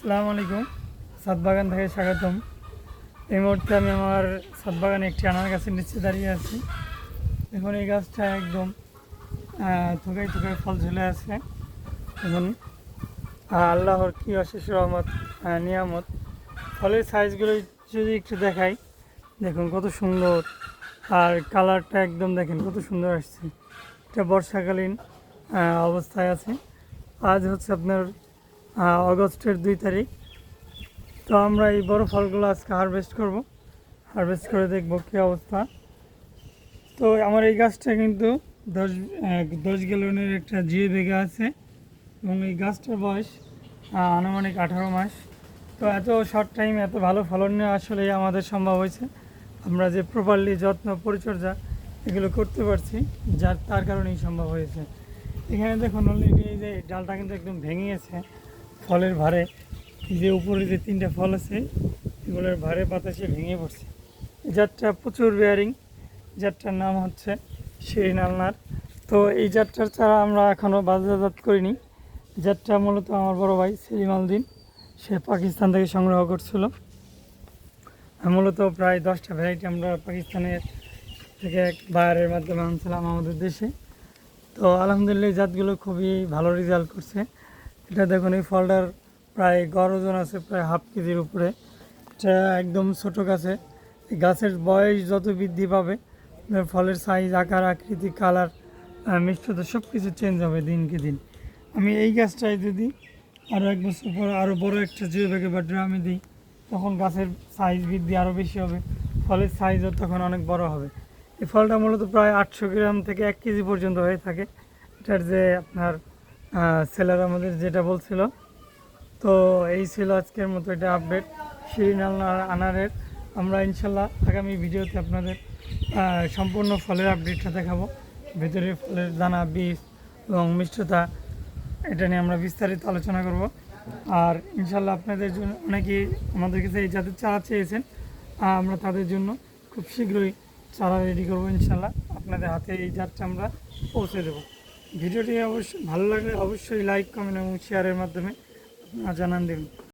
আসসালামু আলাইকুম সাতবাগান থেকে স্বাগতম। এই মুহূর্তে আমি আমার সাতবাগানে একটি আনার গাছের নিচে দাঁড়িয়ে আছি। এখন এই গাছটা একদম আহ, থোকায় থোকায় ফল ঝুলে আছে। এখন আল্লাহর কি অশেষ রহমত নিয়ামত। ফলের সাইজগুলো যদি একটু দেখাই দেখুন কত সুন্দর। আর কালারটা একদম দেখেন কত সুন্দর আসছে। এটা বর্ষাকালীন অবস্থায় আছে। আজ হচ্ছে আপনার অগস্টের দুই তারিখ। তো আমরা এই বড় ফলগুলো আজকে হারভেস্ট করব। হারভেস্ট করে দেখব কী অবস্থা। তো আমার এই গাছটা কিন্তু দশ দশ গ্যালনের একটা জিও বেগা আছে এবং এই গাছটার বয়স আনুমানিক আঠারো মাস। তো এত শর্ট টাইম এত ভালো ফলন নেওয়া আসলে আমাদের সম্ভব হয়েছে। আমরা যে প্রপারলি যত্ন, পরিচর্যা এগুলো করতে পারছি, যার, তার কারণেই সম্ভব হয়েছে। এখানে দেখুন অলরেডি এই যে ডালটা কিন্তু একদম ভেঙে গেছে। ফলের ভারে যে উপরে যে তিনটা ফল আছে, এগুলোর ভারে বাতাসে ভেঙে পড়ছে। জাতটা প্রচুর বেয়ারিং জাতটার নাম হচ্ছে শিরিন আলনার তো এই জাতটার চারা আমরা এখনও বাজারজাত করিনি। জাতটা মূলত আমার বড় ভাই সেলিম আলদিন। সে পাকিস্তান থেকে সংগ্রহ করছিল। মূলত প্রায় দশটা ভ্যারাইটি আমরা পাকিস্তানের থেকে এক বায়ারের মাধ্যমে আনছিলাম আমাদের দেশে। তো আলহামদুলিল্লাহ জাতগুলো খুবই ভালো রেজাল্ট করছে। এটা দেখুন, এই ফলটার প্রায় গড় ওজন আছে, প্রায় হাফ কেজির উপরে। এটা একদম ছোটো গাছে। গাছের বয়স যত বৃদ্ধি পাবে ফলের সাইজ আকার, আকৃতি কালার মিষ্টতা সব কিছু চেঞ্জ হবে দিনকে দিন। আমি এই গাছটায় যদি আরও এক বছর পর আরও বড় একটা জিও ব্যাগে বা ড্রামে দিই, তখন গাছের সাইজ বৃদ্ধি আরও বেশি হবে, ফলের সাইজও তখন অনেক বড় হবে। এই ফলটা মূলত প্রায় আটশো গ্রাম থেকে এক কেজি পর্যন্ত হয়ে থাকে। এটার যে আপনার সেলার আমাদের যেটা বলছিল। তো এই ছিল আজকের মতো এটা আপডেট শিরিন আনারের আমরা ইনশাল্লাহ আগামী ভিডিওতে আপনাদের সম্পূর্ণ ফলের আপডেটটা দেখাবো। ভেতরে ফলের দানা, বীজ, এবং মিষ্টতা, এটা নিয়ে আমরা বিস্তারিত আলোচনা করব। আর ইনশাল্লাহ আপনাদের জন্য অনেকেই আমাদের কাছে এই জাতের চারা চেয়েছেন। আমরা তাদের জন্য খুব শীঘ্রই চারা রেডি করব ইনশাল্লাহ। আপনাদের হাতে এই জাতটা আমরা পৌঁছে দেবো। ভিডিওটি অবশ্যই ভালো লাগলে অবশ্যই লাইক কমেন্ট এবং শেয়ারের মাধ্যমে জানান দেবেন